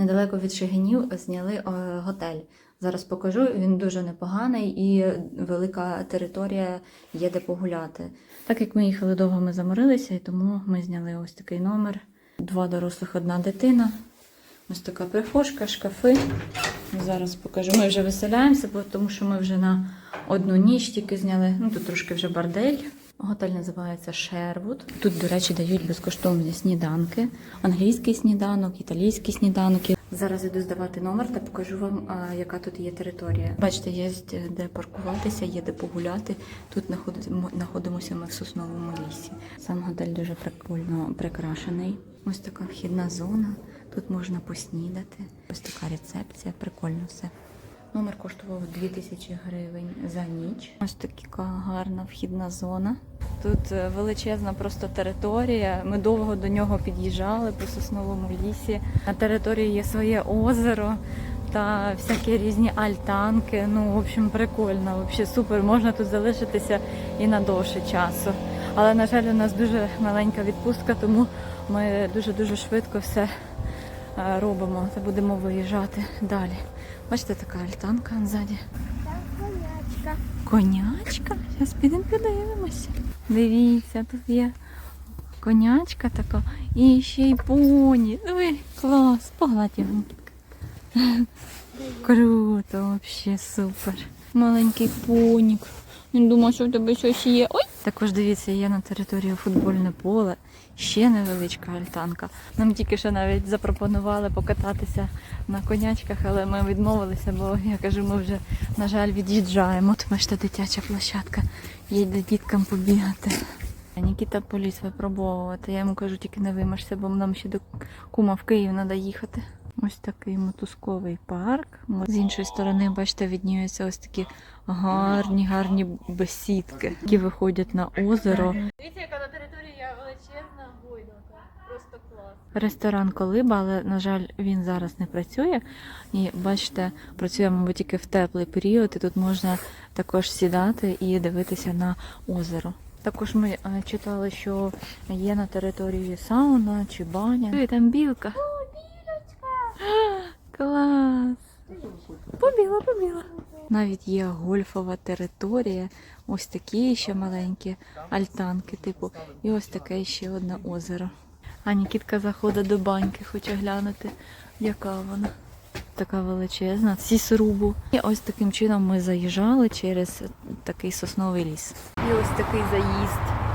Недалеко від Шегинів зняли е, готель. Зараз покажу. Він дуже непоганий і велика територія є де погуляти. Так як ми їхали довго, ми заморилися, і тому ми зняли ось такий номер. Два дорослих, одна дитина. Ось така прихожка, шкафи. Зараз покажу. Ми вже виселяємося, тому що ми вже на одну ніч тільки зняли. Ну тут трошки вже бордель. Готель називається Шервуд. Тут, до речі, дають безкоштовні сніданки, англійський сніданок, італійський сніданок. Зараз іду здавати номер та покажу вам, яка тут є територія. Бачите, є де паркуватися, є де погуляти. Тут знаходимо- знаходимося ми в сосновому лісі. Сам готель дуже прикольно прикрашений. Ось така вхідна зона. Тут можна поснідати. Ось така рецепція, прикольно все. Номер коштував 2000 гривень за ніч. Ось така гарна вхідна зона. Тут е, величезна просто територія. Ми довго до нього під'їжджали по сосновому лісі. На території є своє озеро та всякі різні альтанки. Ну, в общем, прикольно, взагалі супер. Можна тут залишитися і на довше часу. Але, на жаль, у нас дуже маленька відпустка, тому ми дуже-дуже швидко все е, робимо та будемо виїжджати далі. Бачите, така альтанка ззаді. Конячка. Конячка? Зараз підемо подивимося. Дивіться, тут є конячка така і ще й поні. Диви, клас, погладь його. Круто, взагалі супер. Маленький понік. Він думав, що в тебе щось є. Ой! Також дивіться, є на території футбольне поле. Ще невеличка альтанка. Нам тільки що навіть запропонували покататися на конячках, але ми відмовилися, бо я кажу, ми вже, на жаль, від'їжджаємо. От бачите, дитяча площадка. Є де діткам побігати. Нікіта поліз випробовувати. Я йому кажу, тільки не вимажся, бо нам ще до кума в Київ треба їхати. Ось такий мотузковий парк. З іншої сторони, бачите, відніються ось такі гарні, гарні бесідки, які виходять на озеро. Дивіться, яка на території величезна гойдалка. Просто клас. Ресторан Колиба, але, на жаль, він зараз не працює. І бачите, працює, мабуть, тільки в теплий період, і тут можна також сідати і дивитися на озеро. Також ми е, читали, що є на території сауна чи баня. Ой, там білка. Клас! Побіла, побіла. Навіть є гольфова територія, ось такі ще маленькі альтанки, типу, і ось таке ще одне озеро. А Нікітка заходить до баньки, хоче глянути, яка вона. Така величезна, всі срубу. І ось таким чином ми заїжджали через такий сосновий ліс. І ось такий заїзд